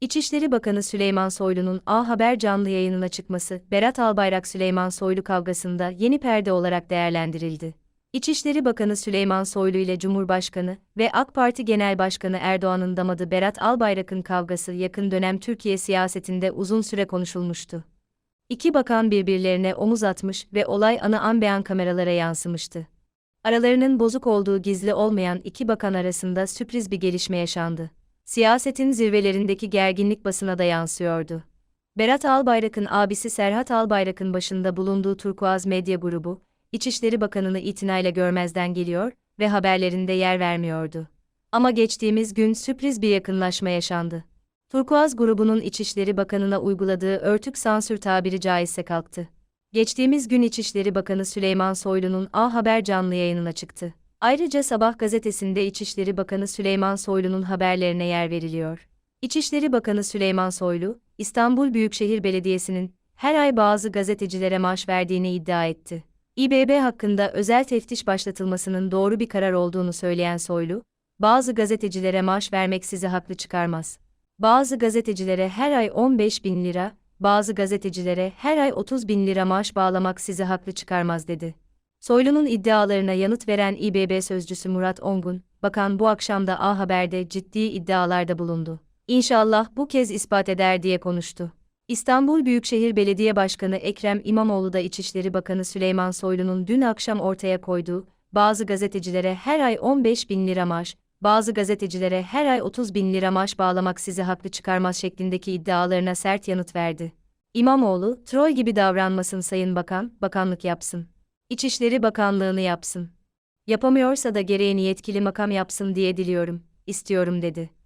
İçişleri Bakanı Süleyman Soylu'nun A Haber canlı yayınına çıkması, Berat Albayrak Süleyman Soylu kavgasında yeni perde olarak değerlendirildi. İçişleri Bakanı Süleyman Soylu ile Cumhurbaşkanı ve AK Parti Genel Başkanı Erdoğan'ın damadı Berat Albayrak'ın kavgası yakın dönem Türkiye siyasetinde uzun süre konuşulmuştu. İki bakan birbirlerine omuz atmış ve olay ana an kameralara yansımıştı. Aralarının bozuk olduğu gizli olmayan iki bakan arasında sürpriz bir gelişme yaşandı. Siyasetin zirvelerindeki gerginlik basına da yansıyordu. Berat Albayrak'ın abisi Serhat Albayrak'ın başında bulunduğu Turkuaz Medya Grubu, İçişleri Bakanı'nı itinayla görmezden geliyor ve haberlerinde yer vermiyordu. Ama geçtiğimiz gün sürpriz bir yakınlaşma yaşandı. Turkuaz grubunun İçişleri Bakanı'na uyguladığı örtük sansür tabiri caizse kalktı. Geçtiğimiz gün İçişleri Bakanı Süleyman Soylu'nun A Haber canlı yayınına çıktı. Ayrıca Sabah gazetesinde İçişleri Bakanı Süleyman Soylu'nun haberlerine yer veriliyor. İçişleri Bakanı Süleyman Soylu, İstanbul Büyükşehir Belediyesi'nin her ay bazı gazetecilere maaş verdiğini iddia etti. İBB hakkında özel teftiş başlatılmasının doğru bir karar olduğunu söyleyen Soylu, bazı gazetecilere maaş vermek sizi haklı çıkarmaz. Bazı gazetecilere her ay 15 bin lira, bazı gazetecilere her ay 30 bin lira maaş bağlamak sizi haklı çıkarmaz dedi. Soylu'nun iddialarına yanıt veren İBB sözcüsü Murat Ongun, bakan bu akşam da A Haber'de ciddi iddialarda bulundu. İnşallah bu kez ispat eder diye konuştu. İstanbul Büyükşehir Belediye Başkanı Ekrem İmamoğlu da İçişleri Bakanı Süleyman Soylu'nun dün akşam ortaya koyduğu, bazı gazetecilere her ay 15 bin lira maaş, bazı gazetecilere her ay 30 bin lira maaş bağlamak sizi haklı çıkarmaz şeklindeki iddialarına sert yanıt verdi. İmamoğlu, troll gibi davranmasın Sayın Bakan, bakanlık yapsın. İçişleri Bakanlığını yapsın. Yapamıyorsa da gereğini yetkili makam yapsın diye diliyorum, istiyorum dedi.